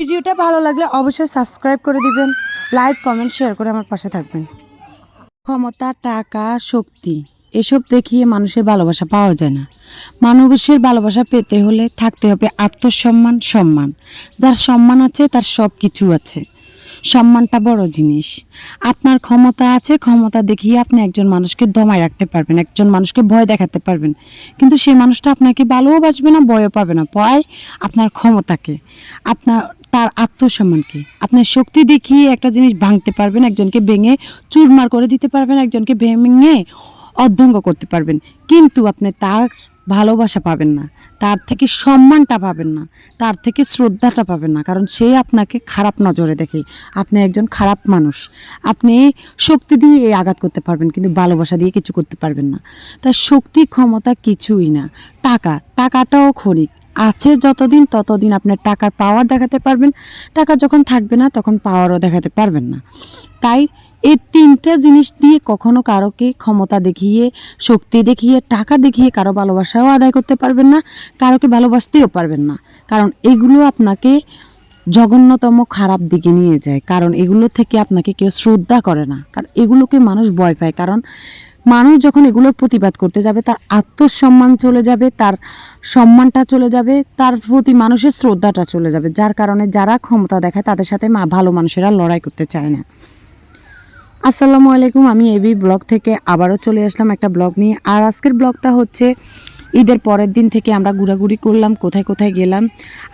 ভিডিওটা ভালো লাগলে অবশ্যই সাবস্ক্রাইব করে দিবেন, লাইক, কমেন্ট, শেয়ার করে আমার পাশে থাকবেন। ক্ষমতা, টাকা, শক্তি, এসব দেখিয়ে মানুষের ভালোবাসা পাওয়া যায় না। মানুষের ভালোবাসা পেতে হলে থাকতে হবে আত্মসম্মান, সম্মান। যার সম্মান আছে, তার সব কিছু আছে। সম্মানটা বড় জিনিস। আপনার ক্ষমতা আছে, ক্ষমতা দেখিয়ে আপনি একজন মানুষকে দমায় রাখতে পারবেন, একজন মানুষকে ভয় দেখাতে পারবেন। কিন্তু সেই মানুষটা আপনাকে ভালোও বাসবে না, ভয়ও পাবে না। ভয় আপনার ক্ষমতাকে। আপনার তার আত্মসম্মানকে আপনার শক্তি দেখিয়ে একটা জিনিস ভাঙতে পারবেন, একজনকে ভেঙে চুরমার করে দিতে পারবেন, একজনকে ভেঙে অর্ধঙ্গ করতে পারবেন। কিন্তু আপনি তার ভালোবাসা পাবেন না, তার থেকে সম্মানটা পাবেন না, তার থেকে শ্রদ্ধাটা পাবেন না, কারণ সে আপনাকে খারাপ নজরে দেখে। আপনি একজন খারাপ মানুষ, আপনি শক্তি দিয়ে এই আঘাত করতে পারবেন, কিন্তু ভালোবাসা দিয়ে কিছু করতে পারবেন না। তার শক্তি ক্ষমতা কিছুই না, টাকা, টাকাটাও ক্ষণিক। আছে যতদিন, ততদিন আপনার টাকার পাওয়ার দেখাতে পারবেন। টাকা যখন থাকবে না, তখন পাওয়ারও দেখাতে পারবেন না। তাই এই তিনটা জিনিস দিয়ে কখনো কারোকে ক্ষমতা দেখিয়ে, শক্তি দেখিয়ে, টাকা দেখিয়ে কারও ভালোবাসাও আদায় করতে পারবেন না, কারোকে ভালোবাসতেও পারবেন না। কারণ এগুলো আপনাকে জঘন্যতম খারাপ দিকে নিয়ে যায়। কারণ এগুলো থেকে আপনাকে কেউ শ্রদ্ধা করে না। কারণ এগুলোকে মানুষ ভয় পায়। কারণ মানুষ যখন এগুলোর প্রতিবাদ করতে যাবে, তার আত্মসম্মান চলে যাবে, তার সম্মানটা চলে যাবে, তার প্রতি মানুষের শ্রদ্ধাটা চলে যাবে। যার কারণে যারা ক্ষমতা দেখায়, তাদের সাথে মা- ভালো মানুষেরা লড়াই করতে চায় না। আসসালামু আলাইকুম, আমি এবি ব্লগ থেকে আবারও চলে আসলাম একটা ব্লগ নিয়ে। আর আজকের ব্লগটা হচ্ছে ঈদের পরের দিন থেকে আমরা ঘোরাঘুরি করলাম, কোথায় কোথায় গেলাম।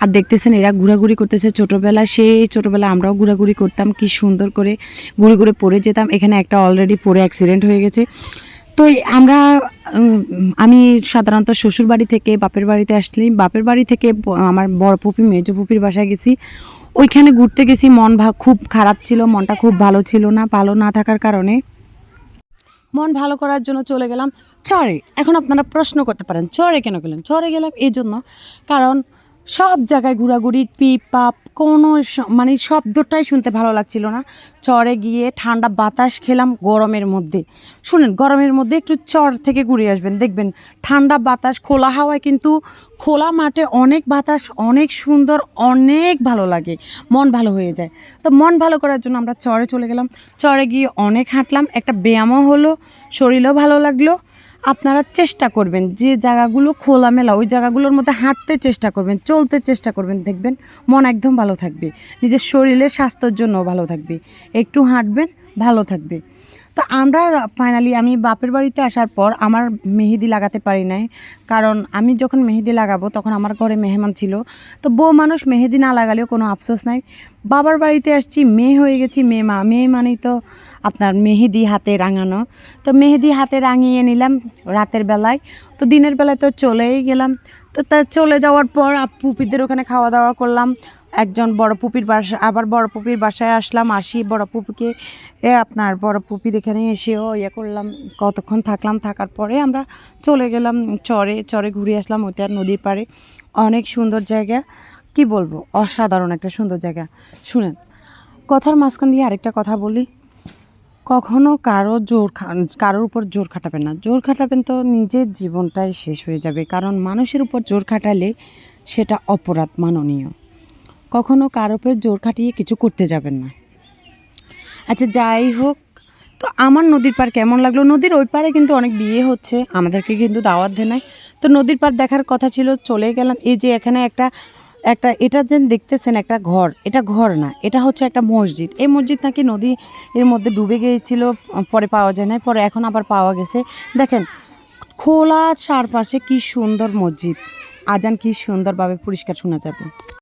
আর দেখতেছেন এরা ঘোরাঘুরি করতেছে ছোটোবেলায়, সেই ছোটোবেলায় আমরাও ঘোরাঘুরি করতাম, কি সুন্দর করে ঘুরে ঘুরে পড়ে যেতাম। এখানে একটা অলরেডি পড়ে অ্যাক্সিডেন্ট হয়ে গেছে। তো আমরা আমি সাধারণত শ্বশুর বাড়ি থেকে বাপের বাড়িতে আসলি, বাপের বাড়ি থেকে আমার বড় পুপি মেজো পুপির বাসায় গেছি। ওইখানে ঘুরতে গেছি, মন খুব খারাপ ছিল, মনটা খুব ভালো ছিল না, ভালো না থাকার কারণে। মন ভালো করার জন্য চলে গেলাম চরে। এখন আপনারা প্রশ্ন করতে পারেন, চরে কেন গেলেন? চরে গেলাম এই জন্য, কারণ সব জায়গায় ঘোরাঘুরি পিপ পাপ কোনো মানে শব্দটাই শুনতে ভালো লাগছিল না। চরে গিয়ে ঠান্ডা বাতাস খেলাম গরমের মধ্যে। শুনেন, গরমের মধ্যে একটু চর থেকে ঘুরে আসবেন। দেখবেন ঠান্ডা বাতাস, খোলা হাওয়ায় কিন্তু খোলা মাঠে অনেক বাতাস, অনেক সুন্দর, অনেক ভালো লাগে। মন ভালো হয়ে যায়। তো মন ভালো করার জন্য আমরা চরে চলে গেলাম। চরে গিয়ে অনেক হাঁটলাম। একটা ব্যায়ামও হলো, শরীরও ভালো লাগল। আপনারা চেষ্টা করবেন, যে জায়গাগুলো খোলামেলা, ওই জায়গাগুলোর মধ্যে হাঁটতে চেষ্টা করবেন, চলতে চেষ্টা করবেন, দেখবেন মন একদম ভালো থাকবে, নিজের শরীরের স্বাস্থ্যের জন্য ভালো থাকবে, একটু হাঁটবেন, ভালো থাকবে। তো আমরা ফাইনালি আমি বাপের বাড়িতে আসার পর আমার মেহেদি লাগাতে পারি নাই, কারণ আমি যখন মেহেদি লাগাবো তখন আমার ঘরে মেহমান ছিল, তো বউ মানুষ মেহেদি না লাগালেও কোনো আফসোস নাই। বাবার বাড়িতে আসছি, মেয়ে হয়ে গেছি, মেয়ে মা, মেয়ে মানেই তো আপনার মেহেদি হাতে রাঙানো। তো মেহেদি হাতে রাঙিয়ে নিলাম রাতের বেলায়। তো দিনের বেলায় তো চলেই গেলাম। তো তা চলে যাওয়ার পর পুপিদের ওখানে খাওয়া দাওয়া করলাম। একজন বড় পুপির বাসা, আবার বড় পুপির বাসায় আসলাম। আসি বড় পুপিকে, এ আপনার বড় পুপির এখানে এসেও ইয়ে করলাম। কতক্ষণ থাকলাম, থাকার পরে আমরা চলে গেলাম চরে চরে ঘুরে আসলাম ওইটা নদীর পাড়ে। অনেক সুন্দর জায়গা। কি বলব? অসাধারণ একটা সুন্দর জায়গা। শুনেন, কথার মাঝখান দিয়ে আরেকটা কথা বলি। কখনো কারও জোর কারোর উপর জোর খাটাবেন না। জোর খাটাবেন তো নিজের জীবনটাই শেষ হয়ে যাবে, কারণ মানুষের উপর জোর খাটালে সেটা অপরাধ মাননীয়। কখনো কারোর উপর জোর খাটিয়ে কিছু করতে যাবেন না। আচ্ছা যাই হোক, তো আমার নদীর পার কেমন লাগল? নদীর ওই পারে কিন্তু অনেক বিয়ে হচ্ছে, আমাদেরকে কিন্তু দাওয়াত দেয় নাই তো নদীর পার দেখার কথা ছিল, চলে গেলাম। এই যে এখানে একটা একটা, এটা যেন দেখতেছেন একটা ঘর, এটা ঘর না, এটা হচ্ছে একটা মসজিদ। এই মসজিদ নাকি নদী এর মধ্যে ডুবে গিয়েছিল, পরে পাওয়া যায় না পরে এখন আবার পাওয়া গেছে। দেখেন, খোলা চারপাশে কি সুন্দর মসজিদ। আজান কি সুন্দরভাবে পরিষ্কার শোনা যাবে।